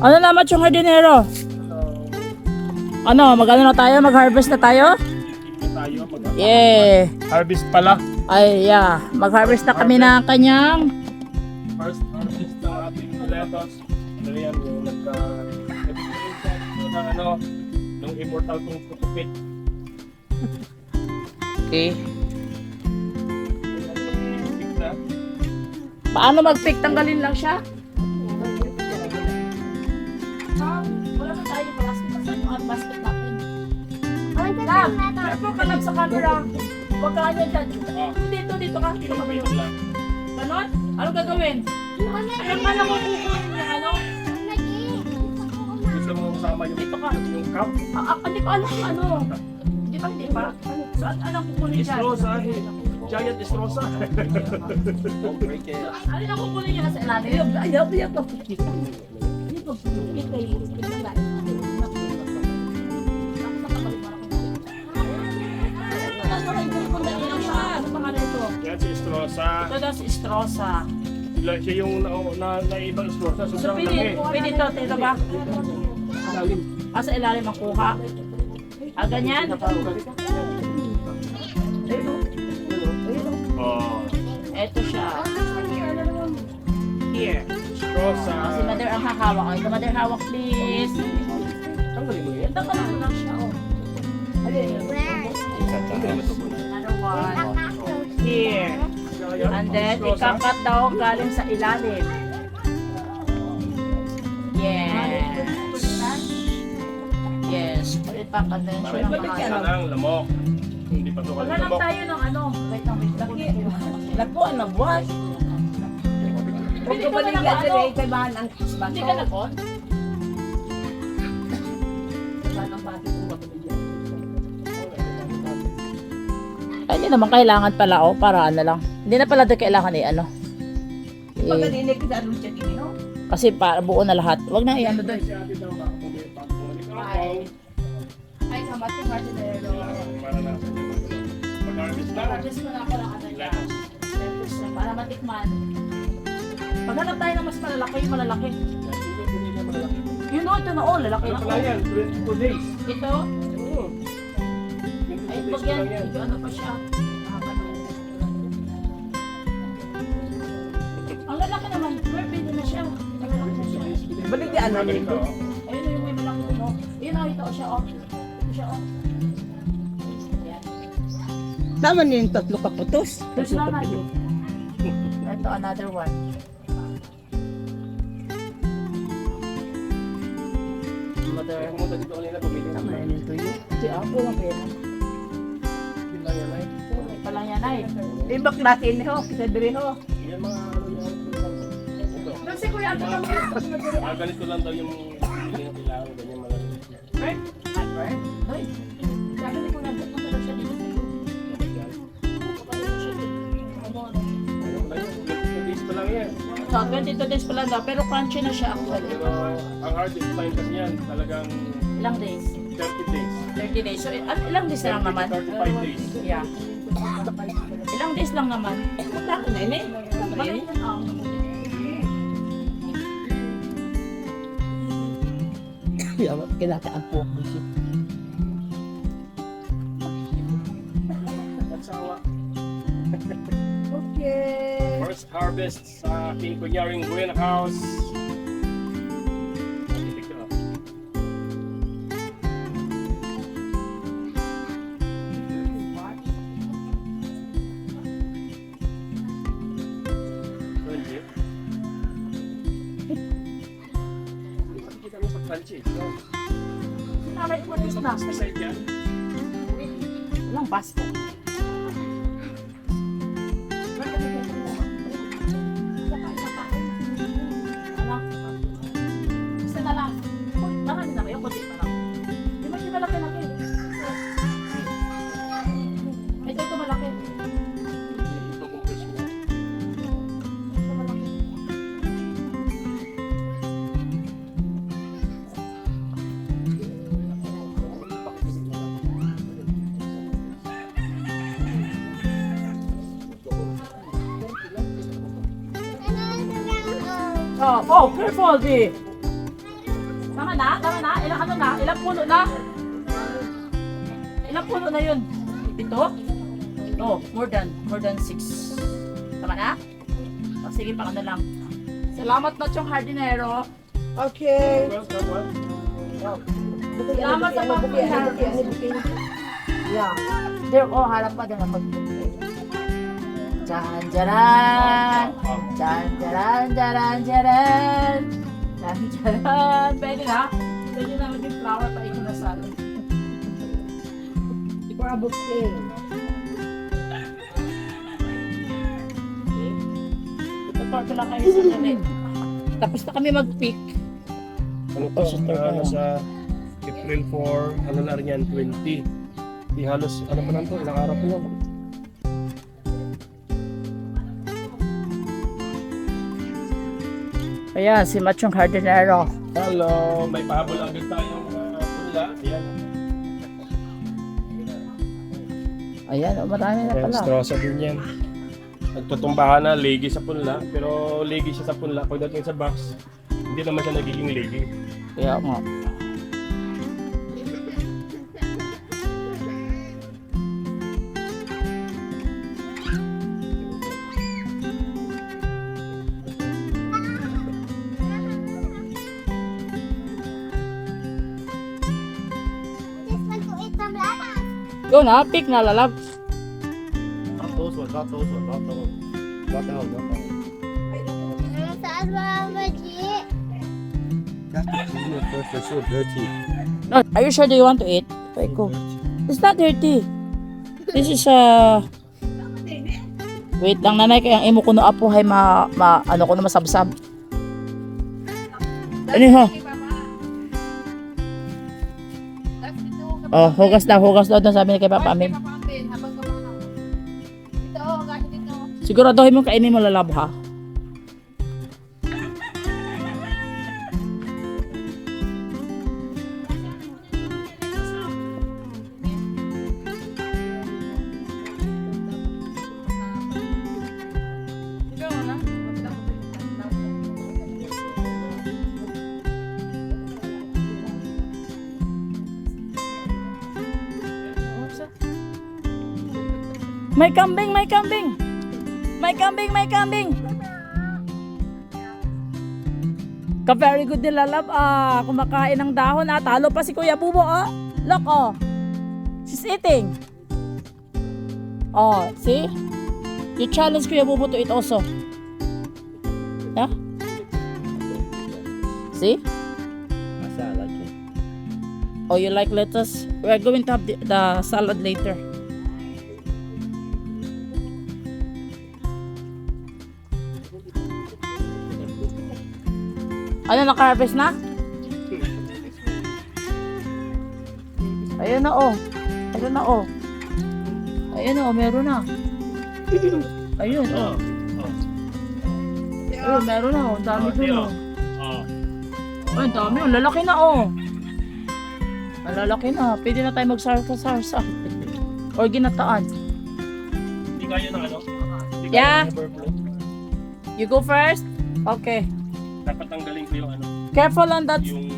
Ano naman yung hardinero? Ano, mag-ano na tayo? Mag-harvest na tayo? tayo mag Yeah. harvest pala. Ay, yeah. Mag-harvest na kami ng kanyang First harvest ng ating lettuce. Ano yan, yung nagka na ano, nung immortal kong kutupit. Okay. Paano mag-pick? Tanggalin lang siya? Wala na tayo basket. Saan yung basket natin? Lang, careful ka lang sa camera. Huwag ka ganyan dyan. Dito, dito ka. Dito ka Pinapit lang. Ganon? Ano gagawin? Alam ka na kukunin yung ano? Gusto mo kasama yung Dito ka. yung cup? Ah, ah, hindi ko alam ano. Di ba, di ba? Ano, saan anong kukunin dyan? Istrosa. Giant Istrosa. Ano na kukunin niya sa ilalim? Ayaw, ayaw ka pagkita. Ayaw ka pagkita. Ano pangalan ito? Yan si Istrosa. Ito daw si Estrosa. Sila, siya yung na, na, naibang Istrosa. So, Sobrang pwede, laki. pwede ito, tira ba? Ah, sa ilalim ang kuha. Ah, ganyan? Ito siya. Here. Istrosa. Ah, si Mother ang hahawak. Ito, Mother, hawak please. Tanggalin mo yan. Ito ka lang lang siya, oh. Another one. Here. And then, ikakat daw galing sa ilalim. Yes. Yes. Ipakat din siya ng Isa pangalan. lang, lamok. Hindi pa ito Maghanap lamok. tayo ng ano. Lako na buwas. Huwag na ka ano. dire kay bahan ang Hindi ka nag-on? Ay, hindi naman kailangan pala, oh, para ano lang. Hindi na pala doon kailangan eh, ano. Eh, kasi para buo na lahat. Wag na i-ano doon. Si ate daw, baka pumili pa. Ba? Pag-harvest na. Ko ako lang ano niya. Para matikman. Maghanap tayo ng mas malalaki, malalaki. Yun o, ito na oh, lalaki Ano na pala yan? 22 days. Ito, Oo. ay 22 pag days pa yan, lang yan. ito ano pa siya. Ang lalaki naman, pwede na siya. Ang lalaki na siya. Balik ka ano Ganito, nito. Ayun yung may malaki din oh. Yun oh, ito oh, siya oh. Ito siya oh. Tama niyo yung tatlo ka putos. There's no natin. Ito another one. Mother. Kaya pumunta dito kanina, bumili. Tama yun yung tuyo. Si ako lang pera. Yun lang yan, ay. Palang yan ay. Ibak natin ho, sa dire ho. Yan mga ano yan. Ito. Doon si Kuya kami. Ah, ganito lang daw yung hindi na kailangan. Ganyan malamig. Hoy. Sabi ni Kuya Alto, punta So, 22 days pa lang daw, pero crunchy na siya actually. Pero ang hardest time kasi yan, talagang Ilang days? 30 days. 30 days. So, ah, ilang days na lang 30 naman? to 35 days. Yeah. Ilang days lang naman? Ako na ini. Maliit yun, ah. Kinakaan po. Harvest sa aking kunyaring greenhouse. Architecture. Crunchy. Oh, oh, careful, di. Tama na, tama na. Ilang ano na? Ilang puno na? Ilang puno na yun? Ito? Oh, more than, more than six. Tama na? Oh, sige, pa ano lang. Salamat na chong hardinero. Okay. Salamat sa mga Yeah. There, oh, harap pa din ako. Jan, jaran! Jan, jaran, jaran, jaran! Jan, jaran! Pwede na? Pwede na maging flower pa ikinasal. For a bouquet. Tutor ko lang kayo sa galit. Tapos na kami mag-pick. Ano to? Uh, nasa April 4, ano na rin yan, 20. Di halos, ano pa lang to, ilang araw pa lang. Ayan, si Machong Hardinero. Hello, may pahabol agad tayong uh, pula. Ayan. Ayan, oh, marami na pala. strosa din yan. Nagtutumbahan na, legi sa punla. Pero legi siya sa punla. Pagdating sa box, hindi naman siya nagiging legi. Kaya nga. Go na, pick na lalab. Not those. Not that one, not that one. Saan ba ang? First, they're so dirty. No, are you sure do you want to eat? Okay, go. It's not dirty. This is uh Wait lang nanay kaya ang imo ko no apo ma, ma ano ko na masabsab. Ano ho? Oh, hugas na, hugas daw doon sabi ni kay Papa Amin. Siguraduhin mo kainin mo lalab ha. May kambing, may kambing. May kambing, may kambing. Ka very good din lalab. Ah, kumakain ng dahon ah. Talo pa si Kuya Bubo ah. Look oh. She's eating. Oh, see? You challenge Kuya Bubo to eat also. Yeah? See? Oh, you like lettuce? We're going to have the, the salad later. Ano, naka-harvest na? Ayun na oh. Ayun na oh. Ayun na oh, meron na. Ayun oh. Ayun, meron na oh. Ang dami dun oh. Oh. Ay, ang dami oh. Lalaki na oh. Lalaki na. Pwede na tayo magsarsa-sarsa. Or ginataan. Hindi kaya ng ano? Yeah. You go first? Okay. Dapat tanggalin ko yung ano, Careful on that yung